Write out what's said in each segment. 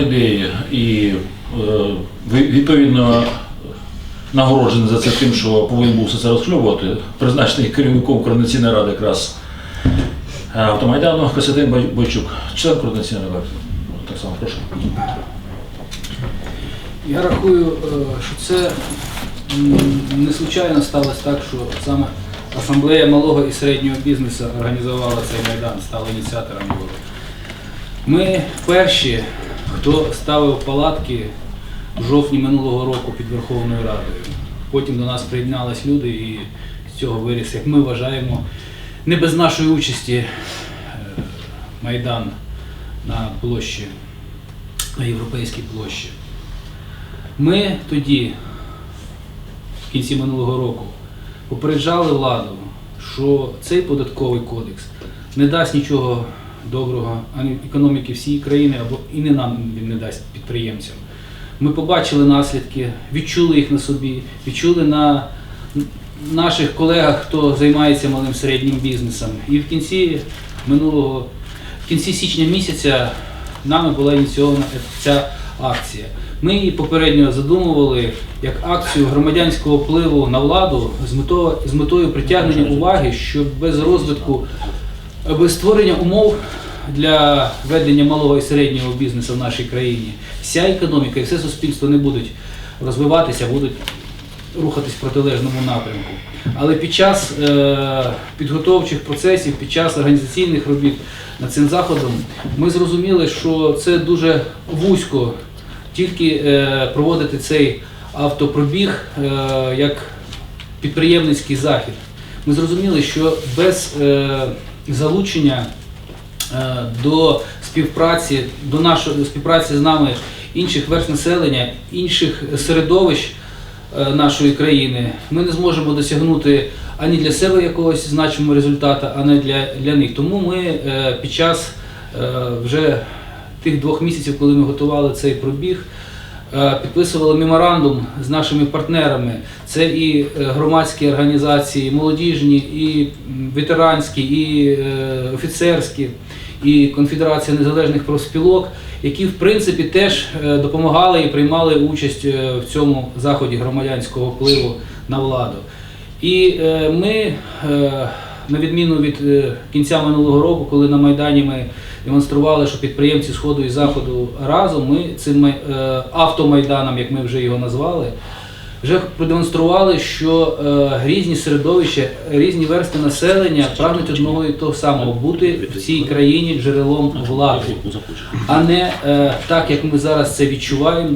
ідеї і е, відповідно нагороджений за це тим, що повинен був все це розхльовувати, призначений керівником Координаційної ради якраз е, автомайдану Костянтин Бойчук, член Координаційної ради. Так само прошу. Я рахую, е, що це не случайно сталося так, що саме асамблея малого і середнього бізнесу організувала цей майдан, стала ініціатором його. Ми перші, хто ставив палатки в жовтні минулого року під Верховною Радою. Потім до нас приєднались люди і з цього виріс, як ми вважаємо, не без нашої участі е, майдан на площі, на європейській площі. Ми тоді, в кінці минулого року, попереджали владу, що цей податковий кодекс не дасть нічого доброго ані економіки всієї країни, або і не нам він не дасть підприємцям. Ми побачили наслідки, відчули їх на собі, відчули на наших колегах, хто займається малим середнім бізнесом. І в кінці минулого, в кінці січня місяця нами була ініційована ця акція. Ми її попередньо задумували як акцію громадянського впливу на владу з метою, з метою притягнення уваги, щоб без розвитку, без створення умов для ведення малого і середнього бізнесу в нашій країні, вся економіка і все суспільство не будуть розвиватися, будуть рухатись в протилежному напрямку. Але під час е, підготовчих процесів, під час організаційних робіт над цим заходом, ми зрозуміли, що це дуже вузько тільки е, проводити цей автопробіг е, як підприємницький захід. Ми зрозуміли, що без е, залучення е, до співпраці, до нашої співпраці з нами інших верст населення, інших середовищ е, нашої країни, ми не зможемо досягнути ані для себе якогось значимого результату, а не для, для них. Тому ми е, під час вже тих двох місяців, коли ми готували цей пробіг, підписували меморандум з нашими партнерами. Це і е, громадські організації, молодіжні, і ветеранські, і е, офіцерські, і Конфедерація незалежних профспілок, які в принципі теж е, допомагали і приймали участь е, в цьому заході громадянського впливу на владу. І е, ми, е, на відміну від е, кінця минулого року, коли на Майдані ми демонстрували, що підприємці Сходу і Заходу разом, ми цим е, автомайданом, як ми вже його назвали, вже продемонстрували, що е, різні середовища, різні версти населення прагнуть одного і того самого бути в цій країні джерелом влади, а не е, так, як ми зараз це відчуваємо,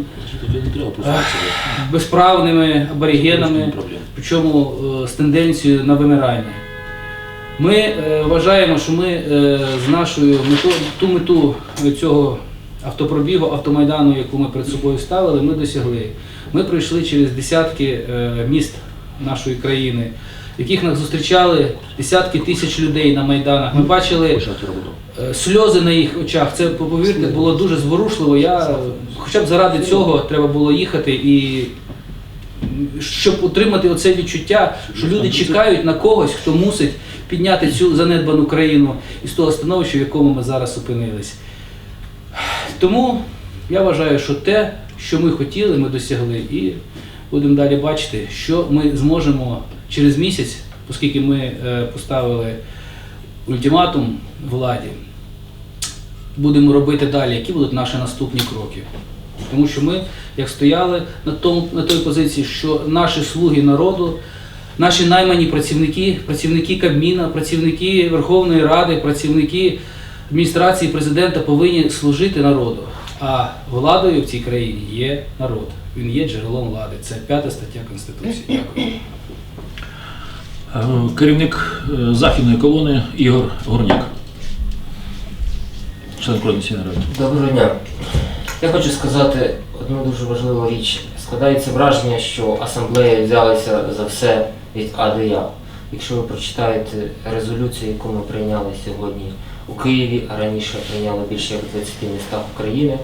безправними аборигенами, причому з тенденцією на вимирання. Ми е, вважаємо, що ми е, з нашою метою, ту мету цього автопробігу, автомайдану, яку ми перед собою ставили, ми досягли. Ми пройшли через десятки е, міст нашої країни, в яких нас зустрічали десятки тисяч людей на майданах. Ми бачили сльози на їх очах. Це повірте, було дуже зворушливо. Я хоча б заради цього треба було їхати і щоб отримати оце відчуття, що люди чекають на когось, хто мусить підняти цю занедбану країну із того становища, в якому ми зараз опинились. Тому я вважаю, що те, що ми хотіли, ми досягли, і будемо далі бачити, що ми зможемо через місяць, оскільки ми е, поставили ультиматум владі, будемо робити далі, які будуть наші наступні кроки. Тому що ми, як стояли на, тому, на той позиції, що наші слуги народу, наші наймані працівники, працівники Кабміна, працівники Верховної Ради, працівники адміністрації президента повинні служити народу. А владою в цій країні є народ. Він є джерелом влади. Це п'ята стаття Конституції. Дякую. Е, Керівник е, західної колони Ігор Горняк. Член ради. Доброго дня. Я хочу сказати одну дуже важливу річ. Складається враження, що асамблея взялася за все від А до Я. Якщо ви прочитаєте резолюцію, яку ми прийняли сьогодні у Києві, а раніше прийняли більше як 20 містах України,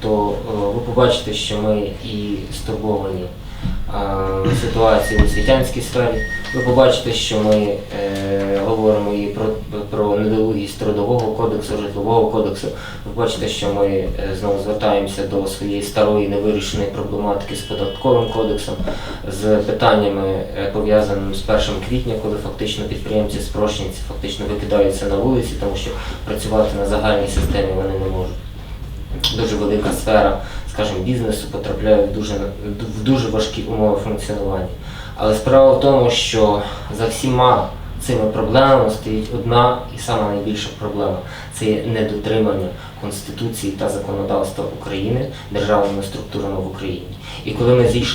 то е, ви побачите, що ми і стурбовані е, ситуації в освітянській сфері. Ви побачите, що ми е, говоримо і про, про недолугість трудового кодексу, житлового кодексу. Ви бачите, що ми е, знову звертаємося до своєї старої невирішеної проблематики з податковим кодексом, з питаннями е, пов'язаними з 1 квітня, коли фактично підприємці спрощенці фактично викидаються на вулиці, тому що працювати на загальній системі вони не можуть. Дуже велика сфера, скажімо, бізнесу потрапляє в дуже, в дуже важкі умови функціонування. Але справа в тому, що за всіма цими проблемами стоїть одна і сама найбільша проблема це є недотримання Конституції та законодавства України державними структурами в Україні. І коли ми зійшли